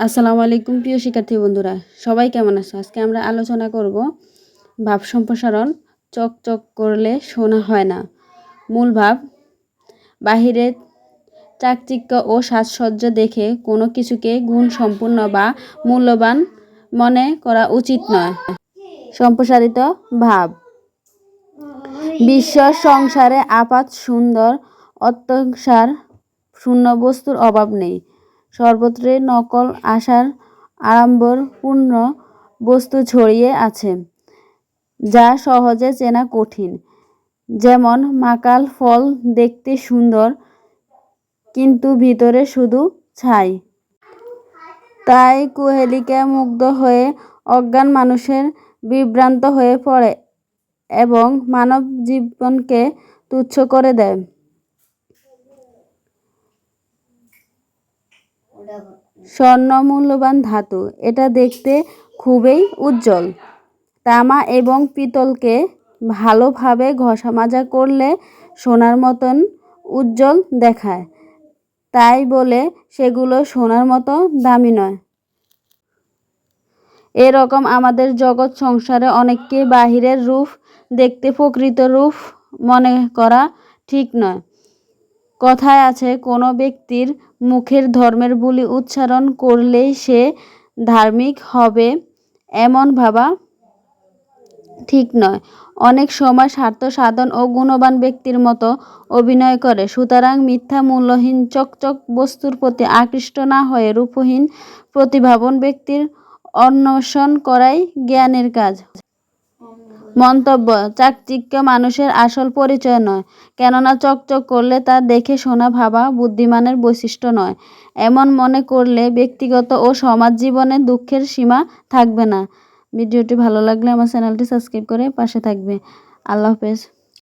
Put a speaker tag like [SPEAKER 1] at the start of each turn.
[SPEAKER 1] আসসালামু আলাইকুম প্রিয় শিক্ষার্থী বন্ধুরা, সবাই কেমন আছো? আজকে আমরা আলোচনা করব ভাব সম্প্রসারণ চক চক করলে শোনা হয় না। মূল ভাব বাহিরের চাকচিক্য ও সাজসজ্জ দেখে কোনো কিছুকে গুণ সম্পূর্ণ বা মূল্যবান মনে করা উচিত নয়। সম্প্রসারিত ভাব, বিশ্ব সংসারে আপাত সুন্দর অত্যংসার শূন্য বস্তুর অভাব নেই। সর্বত্রে নকল আশার আড়ম্বরপূর্ণ বস্তু ছড়িয়ে আছে, যা সহজে চেনা কঠিন। যেমন মাকাল ফল দেখতে সুন্দর, কিন্তু ভিতরে শুধু ছাই। তাই কুহেলিকা মুগ্ধ হয়ে অজ্ঞান মানুষের বিভ্রান্ত হয়ে পড়ে এবং মানব জীবনকে তুচ্ছ করে দেয়। স্বর্ণ মূল্যবান ধাতু। এটা দেখতে খুবই উজ্জ্বল। তামা এবং পিতলকে ভালোভাবে ঘষা মাজা করলে সোনার মতন উজ্জ্বল দেখায়। তাই বলে সেগুলো সোনার মতো দামি নয়। এরকম আমাদের জগৎ সংসারে অনেককে বাহিরের রূপ, দেখতে প্রকৃত রূপ মনে করা ঠিক নয়। কথায় আছে, কোনো ব্যক্তির মুখের ধর্মের বুলি উচ্চারণ করলেই সে ধার্মিক হবে। এমন ভাবা ঠিক নয়। অনেক সময় স্বার্থ সাধন ও গুণবান ব্যক্তির মতো অভিনয় করে। সুতরাং মিথ্যা মূল্যহীন চকচক বস্তুর প্রতি আকৃষ্ট না হয়ে রূপহীন প্রতিভাবন ব্যক্তির অন্বেষণ করাই জ্ঞানের কাজ। মন্তব্য, চাকচিক্য মানুষের আসল পরিচয় নয়, কেননা চকচক করলে তা দেখে শোনা ভাবা বুদ্ধিমানের বৈশিষ্ট্য নয়। এমন মনে করলে ব্যক্তিগত ও সমাজ জীবনে দুঃখের সীমা থাকবে না। ভিডিওটি ভালো লাগলে আমার চ্যানেলটি সাবস্ক্রাইব করে পাশে থাকবে। আল্লাহ হাফেজ।